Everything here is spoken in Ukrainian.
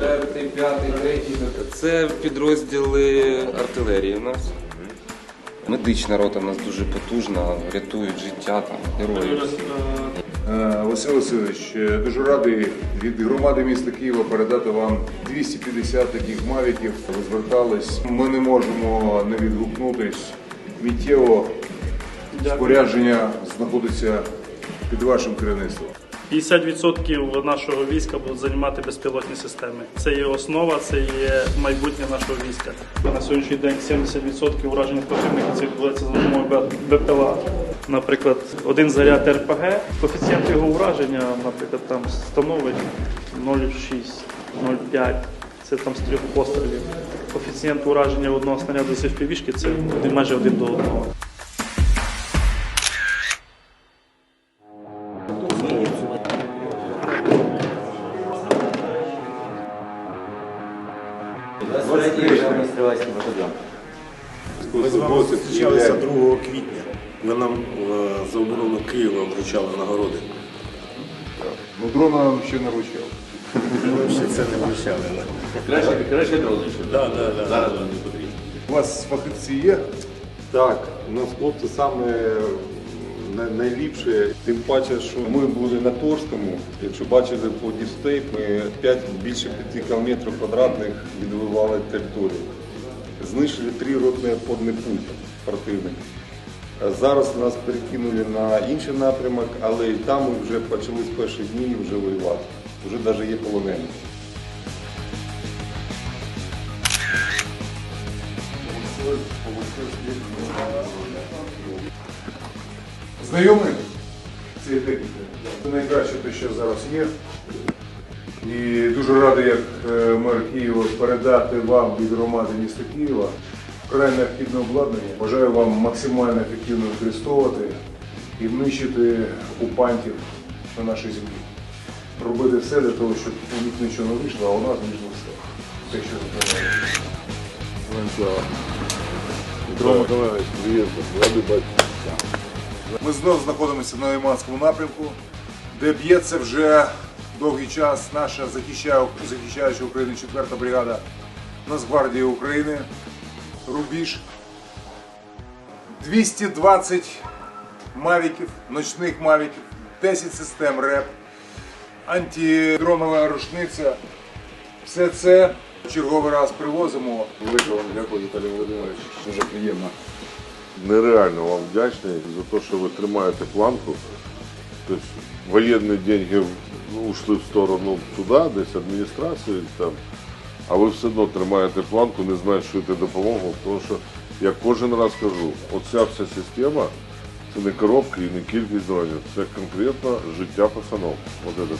Четвертий, п'ятий, третій. Це підрозділи артилерії у нас. Медична рота у нас дуже потужна, рятують життя там, героїв. Е, Василь Васильович, е, дуже радий від громади міста Києва передати вам 250 таких мавіків. Ви звертались. Ми не можемо не відгукнутись. Миттєво спорядження знаходиться під вашим керівництвом. 50% нашого війська будуть займати безпілотні системи. Це є основа, це є майбутнє нашого війська. На сьогоднішній день 70% ураження противника це відбувається за допомогою БПЛА. Наприклад, один заряд РПГ, коефіцієнт його ураження, наприклад, там становить 0,6, 0,5. Це там з трьох пострілів. Коефіцієнт ураження одного снаряду з FPV-шки це майже один до одного. Ми з вами зустрічалися 2 квітня. Ви нам е, за оборону Києва вручали нагороди. Ну, дрона нам ще не вручав. Ми ще це не вручали. Краще, краще дрон. Да, да, да. Зараз вони не потрібні. У вас фахівці є? Так, у нас хлопці саме найліпше, тим паче, що ми були на Торському. Якщо бачили по дістейп, ми 5, більше 5 кілометрів квадратних відвоювали територію. Знищили три ротні подний пункт противника. Зараз нас перекинули на інший напрямок, але і там ми вже почали з перших днів вже воювати. Вже навіть є полонені. Знайомий цієї техніки? Це найкраще те, що зараз є. І дуже радий, як е, мер Києва, передати вам від громади міста Києва вкрай необхідне обладнання. Бажаю вам максимально ефективно використовувати і нищити окупантів на нашій землі. Робити все для того, щоб у них нічого не вийшло, а у нас вийшло все. Те, що треба. Петро Миколаївич, привіт, радий. Ми знову знаходимося на Лиманському напрямку, де б'ється вже довгий час наша захищаюча Україну 4-та бригада Нацгвардії України. Рубіж. 220 мавіків, ночних мавіків, 10 систем РЕП, антидронова рушниця. Все це черговий раз привозимо. Велике вам дякую, Віталій Володимирович. Дуже приємно. Нереально вам вдячний за те, що ви тримаєте планку. Тобто воєнні деньги ушли в сторону туди, десь адміністрації, там, а ви все одно тримаєте планку, не зменшуєте допомогу, тому що я кожен раз кажу, оця вся система це не коробки і не кількість дронів, це конкретно життя пацанов. От це все.